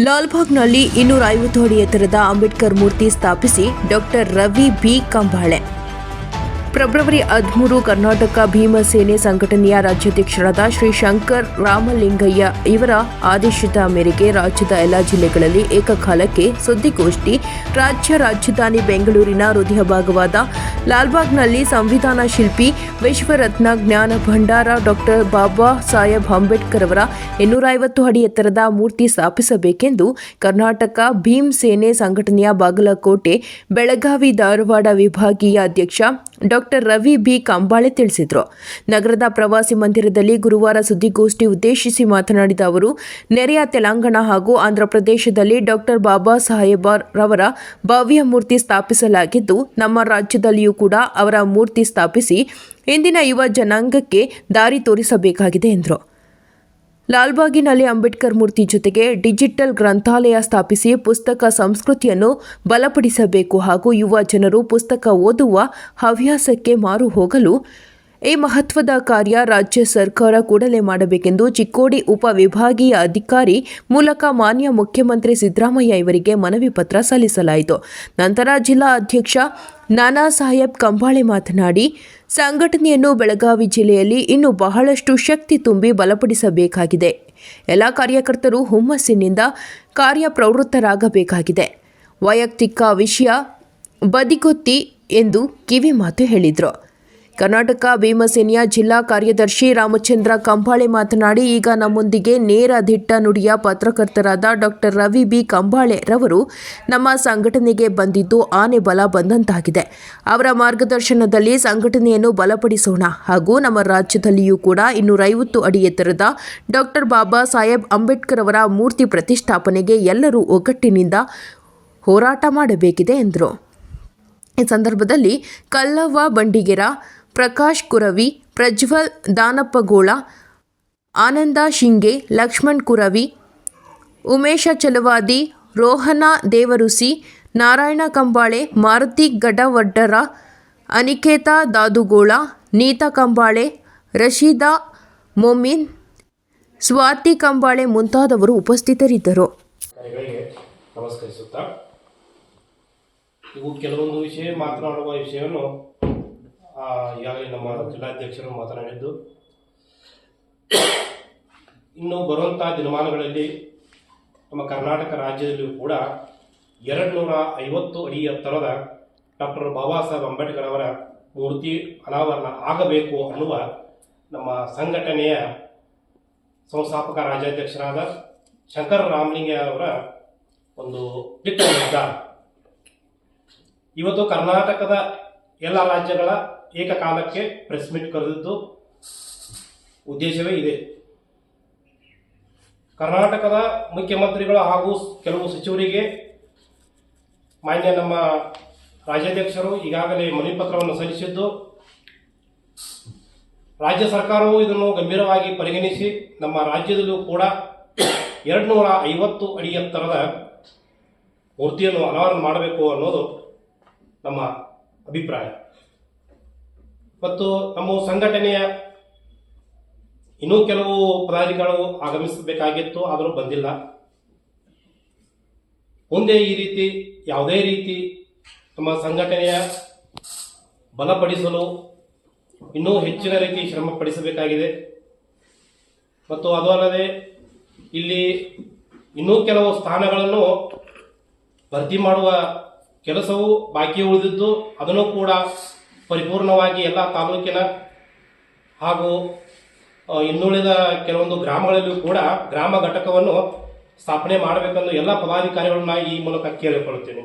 ಲಾಲ್ಬಾಗ್ನಲ್ಲಿ ಇನ್ನೂರ ಐವತ್ತು ಅಡಿ ಎತ್ತರದ ಅಂಬೇಡ್ಕರ್ ಮೂರ್ತಿ ಸ್ಥಾಪಿಸಿ doctor Ravi B Kambale. February ಹದಿಮೂರು ಕರ್ನಾಟಕ ಭೀಮಸೇನೆ ಸಂಘಟನೆಯ ರಾಜ್ಯಾಧ್ಯಕ್ಷರಾದ ಶ್ರೀ ಶಂಕರ್ ರಾಮಲಿಂಗಯ್ಯ ಇವರ ಆದೇಶದ ಮೇರೆಗೆ ರಾಜ್ಯದ ಎಲ್ಲ ಜಿಲ್ಲೆಗಳಲ್ಲಿ ಏಕಕಾಲಕ್ಕೆ ಸುದ್ದಿಗೋಷ್ಠಿ. ರಾಜ್ಯ ರಾಜಧಾನಿ ಬೆಂಗಳೂರಿನ ಹೃದಯ ಭಾಗವಾದ ಲಾಲ್ಬಾಗ್ನಲ್ಲಿ ಸಂವಿಧಾನ ಶಿಲ್ಪಿ ವಿಶ್ವರತ್ನ ಜ್ಞಾನ ಭಂಡಾರ ಡಾಕ್ಟರ್ ಬಾಬಾ ಸಾಹೇಬ್ ಅಂಬೇಡ್ಕರ್ ಅವರ ಇನ್ನೂರ ಐವತ್ತು ಅಡಿ ಎತ್ತರದ ಮೂರ್ತಿ ಸ್ಥಾಪಿಸಬೇಕೆಂದು ಕರ್ನಾಟಕ ಭೀಮ್ ಸೇನೆ ಸಂಘಟನೆಯ ಬಾಗಲಕೋಟೆ, ಬೆಳಗಾವಿ ಧಾರವಾಡ ವಿಭಾಗೀಯ ಅಧ್ಯಕ್ಷ ಡಾಕ್ಟರ್ ರವಿ ಬಿ. ಕಂಬಾಳೆ ತಿಳಿಸಿದರು. ನಗರದ ಪ್ರವಾಸಿ ಮಂದಿರದಲ್ಲಿ ಗುರುವಾರ ಸುದ್ದಿಗೋಷ್ಠಿ ಉದ್ದೇಶಿಸಿ ಮಾತನಾಡಿದ ಅವರು, ನೆರೆಯ ತೆಲಂಗಾಣ ಹಾಗೂ ಆಂಧ್ರಪ್ರದೇಶದಲ್ಲಿ ಡಾಕ್ಟರ್ ಬಾಬಾ ಸಾಹೇಬ್ ರವರ ಭವ್ಯ ಮೂರ್ತಿ ಸ್ಥಾಪಿಸಲಾಗಿದ್ದು, ನಮ್ಮ ರಾಜ್ಯದಲ್ಲಿಯೂ ಕೂಡ ಅವರ ಮೂರ್ತಿ ಸ್ಥಾಪಿಸಿ, ಇಂದಿನ ಯುವ ಜನಾಂಗಕ್ಕೆ ದಾರಿ ತೋರಿಸಬೇಕಾಗಿದೆ ಎಂದರು. ಲಾಲ್ಬಾಗಿನಲ್ಲಿ ಅಂಬೇಡ್ಕರ್ ಮೂರ್ತಿ ಜೊತೆಗೆ ಡಿಜಿಟಲ್ ಗ್ರಂಥಾಲಯ ಸ್ಥಾಪಿಸಿ ಪುಸ್ತಕ ಸಂಸ್ಕೃತಿಯನ್ನು ಬಲಪಡಿಸಬೇಕು ಹಾಗೂ ಯುವ ಜನರು ಪುಸ್ತಕ ಓದುವ ಹವ್ಯಾಸಕ್ಕೆ ಮಾರು ಹೋಗಲು ಈ ಮಹತ್ವದ ಕಾರ್ಯ ರಾಜ್ಯ ಸರ್ಕಾರ ಕೂಡಲೇ ಮಾಡಬೇಕೆಂದು ಚಿಕ್ಕೋಡಿ ಉಪವಿಭಾಗೀಯ ಅಧಿಕಾರಿ ಮೂಲಕ ಮಾನ್ಯ ಮುಖ್ಯಮಂತ್ರಿ ಸಿದ್ದರಾಮಯ್ಯ ಇವರಿಗೆ ಮನವಿ ಪತ್ರ ಸಲ್ಲಿಸಲಾಯಿತು. ನಂತರ ಜಿಲ್ಲಾ ಅಧ್ಯಕ್ಷ ನಾನಾ ಸಾಹೇಬ್ ಕಂಬಾಳೆ ಮಾತನಾಡಿ ಸಂಘಟನೆಯನ್ನು ಬೆಳಗಾವಿ ಜಿಲ್ಲೆಯಲ್ಲಿ ಇನ್ನೂ ಬಹಳಷ್ಟು ಶಕ್ತಿ ತುಂಬಿ ಬಲಪಡಿಸಬೇಕಾಗಿದೆ. ಎಲ್ಲ ಕಾರ್ಯಕರ್ತರು ಹುಮ್ಮಸ್ಸಿನಿಂದ ಕಾರ್ಯಪ್ರವೃತ್ತರಾಗಬೇಕಾಗಿದೆ. ವೈಯಕ್ತಿಕ ವಿಷಯ ಬದಿಗೊತ್ತಿ ಎಂದು ಕಿವಿಮಾತು ಹೇಳಿದರು. ಕರ್ನಾಟಕ ಭೀಮಸೇನೆಯ ಜಿಲ್ಲಾ ಕಾರ್ಯದರ್ಶಿ ರಾಮಚಂದ್ರ ಕಂಬಾಳೆ ಮಾತನಾಡಿ, ಈಗ ನಮ್ಮೊಂದಿಗೆ ನೇರ ದಿಟ್ಟ ನುಡಿಯ ಪತ್ರಕರ್ತರಾದ ಡಾಕ್ಟರ್ ರವಿ ಬಿ. ಕಂಬಾಳೆ ರವರು ನಮ್ಮ ಸಂಘಟನೆಗೆ ಬಂದಿದ್ದು ಆನೆ ಬಲ ಬಂದಂತಾಗಿದೆ. ಅವರ ಮಾರ್ಗದರ್ಶನದಲ್ಲಿ ಸಂಘಟನೆಯನ್ನು ಬಲಪಡಿಸೋಣ ಹಾಗೂ ನಮ್ಮ ರಾಜ್ಯದಲ್ಲಿಯೂ ಕೂಡ ಇನ್ನೂರೈವತ್ತು ಅಡಿ ಎತ್ತರದ ಡಾಕ್ಟರ್ ಬಾಬಾ ಸಾಹೇಬ್ ಅಂಬೇಡ್ಕರ್ ಅವರ ಮೂರ್ತಿ ಪ್ರತಿಷ್ಠಾಪನೆಗೆ ಎಲ್ಲರೂ ಒಗ್ಗಟ್ಟಿನಿಂದ ಹೋರಾಟ ಮಾಡಬೇಕಿದೆ ಎಂದರು. ಈ ಸಂದರ್ಭದಲ್ಲಿ ಕಲ್ಲವ್ವ ಬಂಡಿಗೆರ ಪ್ರಕಾಶ್ ಕುರವಿ, ಪ್ರಜ್ವಲ್ ದಾನಪ್ಪಗೋಳ, ಆನಂದ ಶಿಂಗೆ, ಲಕ್ಷ್ಮಣ್ ಕುರವಿ, ಉಮೇಶ ಚಲವಾದಿ, ರೋಹನ ದೇವರುಸಿ, ನಾರಾಯಣ ಕಂಬಾಳೆ, ಮಾರುತಿ ಗಡವಡ್ಡರ, ಅನಿಕೇತ ದಾದುಗೋಳ, ನೀತಾ ಕಂಬಾಳೆ, ರಶೀದಾ ಮೊಮಿನ್, ಸ್ವಾತಿ ಕಂಬಾಳೆ ಮುಂತಾದವರು ಉಪಸ್ಥಿತರಿದ್ದರು. ನಮಸ್ಕರಿಸುತ್ತಾ ಕೆಲವೊಂದು ವಿಷಯ, ಮಾತನಾಡುವ ವಿಷಯವನ್ನು ಈಗಾಗಲೇ ನಮ್ಮ ಜಿಲ್ಲಾಧ್ಯಕ್ಷರು ಮಾತನಾಡಿದ್ದು, ಇನ್ನು ಬರುವಂತಹ ದಿನಮಾನಗಳಲ್ಲಿ ನಮ್ಮ ಕರ್ನಾಟಕ ರಾಜ್ಯದಲ್ಲಿಯೂ ಕೂಡ ಎರಡು ನೂರ ಐವತ್ತು ಅಡಿ ಎತ್ತರದ ಡಾಕ್ಟರ್ ಬಾಬಾ ಸಾಹೇಬ್ ಅಂಬೇಡ್ಕರ್ ಅವರ ಮೂರ್ತಿ ಅನಾವರಣ ಆಗಬೇಕು ಅನ್ನುವ ನಮ್ಮ ಸಂಘಟನೆಯ ಸಂಸ್ಥಾಪಕ ರಾಜ್ಯಾಧ್ಯಕ್ಷರಾದ ಶಂಕರ ರಾಮಲಿಂಗ ಅವರ ಒಂದು ನಿರ್ಧಾರ. ಇವತ್ತು ಕರ್ನಾಟಕದ ಎಲ್ಲ ರಾಜ್ಯಗಳ ಏಕಕಾಲಕ್ಕೆ ಪ್ರೆಸ್ ಮೀಟ್ ಕರೆದಿದ್ದು ಉದ್ದೇಶವೇ ಇದೆ. ಕರ್ನಾಟಕದ ಮುಖ್ಯಮಂತ್ರಿಗಳು ಹಾಗೂ ಕೆಲವು ಸಚಿವರಿಗೆ ಮಾನ್ಯ ನಮ್ಮ ರಾಜ್ಯಾಧ್ಯಕ್ಷರು ಈಗಾಗಲೇ ಮನವಿ ಪತ್ರವನ್ನು ಸಲ್ಲಿಸಿದ್ದು, ರಾಜ್ಯ ಸರ್ಕಾರವು ಇದನ್ನು ಗಂಭೀರವಾಗಿ ಪರಿಗಣಿಸಿ ನಮ್ಮ ರಾಜ್ಯದಲ್ಲೂ ಕೂಡ ಎರಡು ನೂರ ಐವತ್ತು ಅಡಿ ಎತ್ತರದ ಮೂರ್ತಿಯನ್ನು ಅನಾವರಣ ಮಾಡಬೇಕು ಅನ್ನೋದು ನಮ್ಮ ಅಭಿಪ್ರಾಯ. ಮತ್ತು ನಮ್ಮ ಸಂಘಟನೆಯ ಇನ್ನೂ ಕೆಲವು ಪದಾಧಿಕಾರಿಗಳು ಆಗಮಿಸಬೇಕಾಗಿತ್ತು, ಆದರೂ ಬಂದಿಲ್ಲ. ಮುಂದೆ ಈ ರೀತಿ ಯಾವುದೇ ರೀತಿ ನಮ್ಮ ಸಂಘಟನೆಯ ಬಲಪಡಿಸಲು ಇನ್ನೂ ಹೆಚ್ಚಿನ ರೀತಿ ಶ್ರಮ ಪಡಿಸಬೇಕಾಗಿದೆ. ಮತ್ತು ಅದು ಅಲ್ಲದೆ ಇಲ್ಲಿ ಇನ್ನೂ ಕೆಲವು ಸ್ಥಾನಗಳನ್ನು ಭರ್ತಿ ಮಾಡುವ ಕೆಲಸವು ಬಾಕಿ ಉಳಿದಿದ್ದು, ಅದನ್ನು ಕೂಡ ಪರಿಪೂರ್ಣವಾಗಿ ಎಲ್ಲ ತಾಲೂಕಿನ ಹಾಗೂ ಇನ್ನುಳಿದ ಕೆಲವೊಂದು ಗ್ರಾಮಗಳಲ್ಲೂ ಕೂಡ ಗ್ರಾಮ ಘಟಕವನ್ನು ಸ್ಥಾಪನೆ ಮಾಡಬೇಕೆಂದು ಎಲ್ಲ ಪದಾಧಿಕಾರಿಗಳನ್ನ ಈ ಮೂಲಕ ಕೇಳಿಕೊಳ್ಳುತ್ತೇನೆ.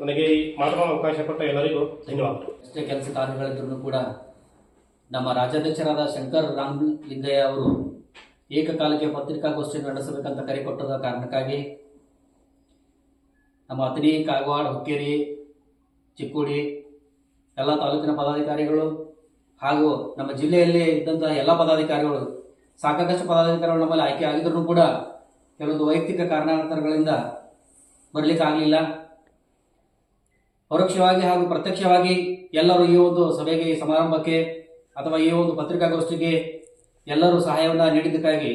ನನಗೆ ಈ ಮಾತನಾಡಲು ಅವಕಾಶ ಕೊಟ್ಟ ಎಲ್ಲರಿಗೂ ಧನ್ಯವಾದಗಳು. ಎಷ್ಟೇ ಕೆಲಸ ಕಾರ್ಯಗಳಿದ್ರೂ ಕೂಡ ನಮ್ಮ ರಾಜ್ಯಾಧ್ಯಕ್ಷರಾದ ಶಂಕರ್ ರಾಮ್ ಲಿಂಗಯ್ಯ ಅವರು ಏಕಕಾಲಕ್ಕೆ ಪತ್ರಿಕಾಗೋಷ್ಠಿಯನ್ನು ನಡೆಸಬೇಕಂತ ಕರೆ ಕೊಟ್ಟದ ಕಾರಣಕ್ಕಾಗಿ ನಮ್ಮ ಅತನಿ ಕಾಗವಾಡ, ಹುಕ್ಕೇರಿ, ಚಿಕ್ಕೋಡಿ ಎಲ್ಲ ತಾಲೂಕಿನ ಪದಾಧಿಕಾರಿಗಳು ಹಾಗೂ ನಮ್ಮ ಜಿಲ್ಲೆಯಲ್ಲಿ ಇದ್ದಂತಹ ಎಲ್ಲ ಪದಾಧಿಕಾರಿಗಳು, ಸಾಕಷ್ಟು ಪದಾಧಿಕಾರಿಗಳು ನಮ್ಮಲ್ಲಿ ಆಯ್ಕೆ ಆಗಿದ್ರು ಕೂಡ ಕೆಲವೊಂದು ವೈಯಕ್ತಿಕ ಕಾರಣಾಂತರಗಳಿಂದ ಬರಲಿಕ್ಕಾಗಲಿಲ್ಲ. ಪರೋಕ್ಷವಾಗಿ ಹಾಗೂ ಪ್ರತ್ಯಕ್ಷವಾಗಿ ಎಲ್ಲರೂ ಈ ಒಂದು ಸಭೆಗೆ ಸಮಾರಂಭಕ್ಕೆ ಅಥವಾ ಈ ಒಂದು ಪತ್ರಿಕಾಗೋಷ್ಠಿಗೆ ಎಲ್ಲರೂ ಸಹಾಯವನ್ನು ನೀಡಿದ್ದಕ್ಕಾಗಿ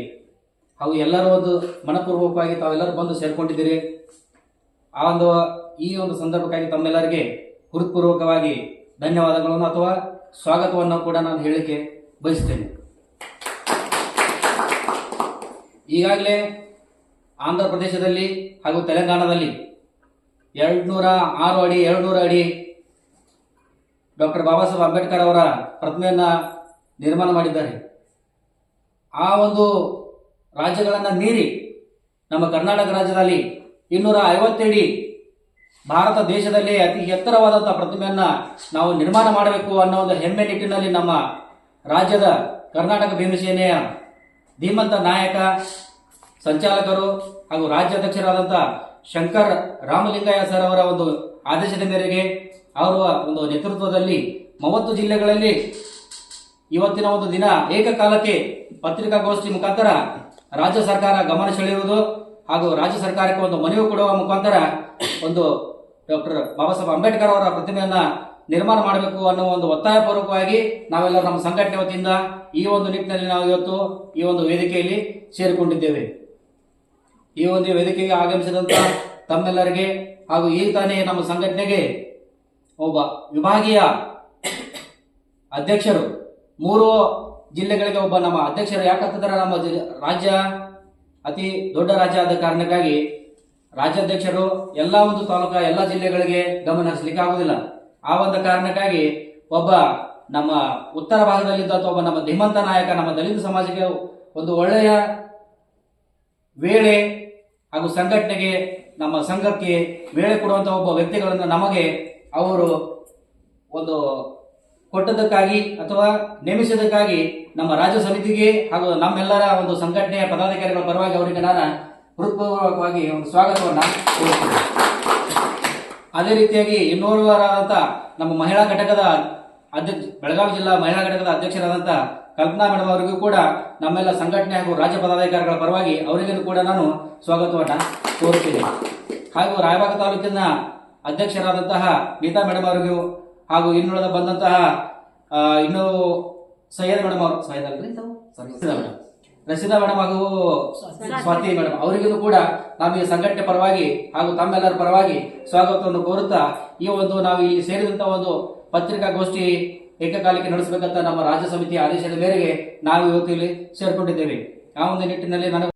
ಹಾಗೂ ಎಲ್ಲರೂ ಒಂದು ಮನಪೂರ್ವಕವಾಗಿ ತಾವೆಲ್ಲರೂ ಬಂದು ಸೇರ್ಕೊಂಡಿದ್ದೀರಿ. ಆ ಒಂದು, ಈ ಒಂದು ಸಂದರ್ಭಕ್ಕಾಗಿ ತಮ್ಮೆಲ್ಲರಿಗೆ ಹೃತ್ಪೂರ್ವಕವಾಗಿ ಧನ್ಯವಾದಗಳನ್ನು ಅಥವಾ ಸ್ವಾಗತವನ್ನು ಕೂಡ ನಾನು ಹೇಳಿಕೆ ಬಯಸ್ತೇನೆ ಈಗಾಗಲೇ ಆಂಧ್ರ ಪ್ರದೇಶದಲ್ಲಿ ಹಾಗೂ ತೆಲಂಗಾಣದಲ್ಲಿ ಎರಡ್ನೂರ ಆರು ಅಡಿ, ಎರಡ್ನೂರ ಅಡಿ ಡಾಕ್ಟರ್ ಬಾಬಾ ಸಾಹೇಬ್ ಅಂಬೇಡ್ಕರ್ ಅವರ ಪ್ರತಿಮೆಯನ್ನ ನಿರ್ಮಾಣ ಮಾಡಿದ್ದಾರೆ. ಆ ಒಂದು ರಾಜ್ಯಗಳನ್ನು ಮೀರಿ ನಮ್ಮ ಕರ್ನಾಟಕ ರಾಜ್ಯದಲ್ಲಿ ಇನ್ನೂರ ಐವತ್ತಡಿ ಭಾರತ ದೇಶದಲ್ಲಿ ಅತಿ ಎತ್ತರವಾದಂತಹ ಪ್ರತಿಮೆಯನ್ನ ನಾವು ನಿರ್ಮಾಣ ಮಾಡಬೇಕು ಅನ್ನೋ ಒಂದು ಹೆಮ್ಮೆ ನಿಟ್ಟಿನಲ್ಲಿ ನಮ್ಮ ರಾಜ್ಯದ ಕರ್ನಾಟಕ ಭೀಮಸೇನೆಯ ಧೀಮಂತ ನಾಯಕ, ಸಂಚಾಲಕರು ಹಾಗೂ ರಾಜ್ಯಾಧ್ಯಕ್ಷರಾದಂಥ ಶಂಕರ್ ರಾಮಲಿಂಗಯ್ಯ ಸರ್ ಅವರ ಒಂದು ಆದೇಶದ ಮೇರೆಗೆ ಅವರ ಒಂದು ನೇತೃತ್ವದಲ್ಲಿ ಮೂವತ್ತು ಜಿಲ್ಲೆಗಳಲ್ಲಿ ಇವತ್ತಿನ ಒಂದು ದಿನ ಏಕಕಾಲಕ್ಕೆ ಪತ್ರಿಕಾಗೋಷ್ಠಿ ಮುಖಾಂತರ ರಾಜ್ಯ ಸರ್ಕಾರ ಗಮನ ಸೆಳೆಯುವುದು ಹಾಗೂ ರಾಜ್ಯ ಸರ್ಕಾರಕ್ಕೆ ಒಂದು ಮನವಿ ಕೊಡುವ ಮುಖಾಂತರ ಒಂದು ಡಾಕ್ಟರ್ ಬಾಬಾ ಸಾಹೇಬ್ ಅಂಬೇಡ್ಕರ್ ಅವರ ಪ್ರತಿಮೆಯನ್ನ ನಿರ್ಮಾಣ ಮಾಡಬೇಕು ಅನ್ನೋ ಒಂದು ಒತ್ತಾಯ ಪೂರ್ವಕವಾಗಿ ನಾವೆಲ್ಲ ನಮ್ಮ ಸಂಘಟನೆ ವತಿಯಿಂದ ಈ ಒಂದು ನಿಟ್ಟಿನಲ್ಲಿ ನಾವು ಇವತ್ತು ಈ ಒಂದು ವೇದಿಕೆಯಲ್ಲಿ ಸೇರಿಕೊಂಡಿದ್ದೇವೆ. ಈ ಒಂದು ವೇದಿಕೆಗೆ ಆಗಮಿಸಿದಂತ ತಮ್ಮೆಲ್ಲರಿಗೆ ಹಾಗೂ ಈ ತಾನೇ ನಮ್ಮ ಸಂಘಟನೆಗೆ ಒಬ್ಬ ವಿಭಾಗೀಯ ಅಧ್ಯಕ್ಷರು, ಮೂರು ಜಿಲ್ಲೆಗಳಿಗೆ ಒಬ್ಬ ನಮ್ಮ ಅಧ್ಯಕ್ಷರು. ಯಾಕಂತಂದ್ರೆ ನಮ್ಮ ರಾಜ್ಯ ಅತಿ ದೊಡ್ಡ ರಾಜ್ಯ ಆದ ಕಾರಣಕ್ಕಾಗಿ ರಾಜ್ಯಾಧ್ಯಕ್ಷರು ಎಲ್ಲ ಒಂದು ತಾಲೂಕಾ, ಎಲ್ಲ ಜಿಲ್ಲೆಗಳಿಗೆ ಗಮನ ಹರಿಸಲಿಕ್ಕೆ ಆಗುದಿಲ್ಲ ಆ ಒಂದು ಕಾರಣಕ್ಕಾಗಿ ಒಬ್ಬ ನಮ್ಮ ಉತ್ತರ ಭಾಗದಲ್ಲಿದ್ದ ಒಬ್ಬ ನಮ್ಮ ಧೀಮಂತ ನಾಯಕ ನಮ್ಮ ದಲಿತ ಸಮಾಜಕ್ಕೆ ಒಂದು ಒಳ್ಳೆಯ ವೇಳೆ ಹಾಗೂ ಸಂಘಟನೆಗೆ, ನಮ್ಮ ಸಂಘಕ್ಕೆ ವೇಳೆ ಕೊಡುವಂತಹ ಒಬ್ಬ ವ್ಯಕ್ತಿಗಳನ್ನು ನಮಗೆ ಅವರು ಒಂದು ಕೊಟ್ಟದಕ್ಕಾಗಿ ಅಥವಾ ನೇಮಿಸಿದ್ದಕ್ಕಾಗಿ ನಮ್ಮ ರಾಜ್ಯ ಸಮಿತಿಗೆ ಹಾಗೂ ನಮ್ಮೆಲ್ಲರ ಒಂದು ಸಂಘಟನೆಯ ಪದಾಧಿಕಾರಿಗಳ ಪರವಾಗಿ ಅವರಿಗೆ ನಾನು ಹೃತ್ಪೂರ್ವಕವಾಗಿ ಒಂದು ಸ್ವಾಗತವನ್ನು ಕೋರುತ್ತೇವೆ. ಅದೇ ರೀತಿಯಾಗಿ ಇನ್ನೋರ್ವರಾದಂಥ ನಮ್ಮ ಮಹಿಳಾ ಘಟಕದ ಅಧ್ಯಕ್ಷ, ಬೆಳಗಾವಿ ಜಿಲ್ಲಾ ಮಹಿಳಾ ಘಟಕದ ಅಧ್ಯಕ್ಷರಾದಂಥ ಕಲ್ಪನಾ ಮೇಡಮ್ ಅವರಿಗೂ ಕೂಡ ನಮ್ಮೆಲ್ಲ ಸಂಘಟನೆ ಹಾಗೂ ರಾಜ್ಯ ಪದಾಧಿಕಾರಿಗಳ ಪರವಾಗಿ ಅವರಿಗೂ ಕೂಡ ನಾನು ಸ್ವಾಗತವನ್ನು ಕೋರುತ್ತೇನೆ. ಹಾಗೂ ರಾಯಬಾಗ ತಾಲೂಕಿನ ಅಧ್ಯಕ್ಷರಾದಂತಹ ಗೀತಾ ಮೇಡಮ್ ಅವರಿಗೂ ಹಾಗೂ ಇನ್ನುಳಿದ ಬಂದಂತಹ ಇನ್ನು ಸೈಯದ್ ಮೇಡಮ್ ಅವರು, ಸೈಯದ್ ಅಲ್ರಿ? ಸಾರಿ ಮೇಡಮ್ ರಸೀದಾ ಮೇಡಮ್ ಹಾಗೂ ಸ್ವಾತಿ. ಮೇಡಮ್ ಅವರಿಗೂ ಕೂಡ ನಾವು ಈ ಸಂಘಟನೆ ಪರವಾಗಿ ಹಾಗೂ ತಮ್ಮೆಲ್ಲರ ಪರವಾಗಿ ಸ್ವಾಗತವನ್ನು ಕೋರುತ್ತಾ ಈ ಒಂದು ನಾವು ಇಲ್ಲಿ ಸೇರಿದಂತ ಒಂದು ಪತ್ರಿಕಾಗೋಷ್ಠಿ ಏಕಕಾಲಕ್ಕೆ ನಡೆಸಬೇಕಂತ ನಮ್ಮ ರಾಜ್ಯ ಸಮಿತಿಯ ಆದೇಶದ ಮೇರೆಗೆ ನಾವು ಇವತ್ತು ಇಲ್ಲಿ ಸೇರ್ಕೊಂಡಿದ್ದೇವೆ. ಆ ಒಂದು ನಿಟ್ಟಿನಲ್ಲಿ ನನಗೆ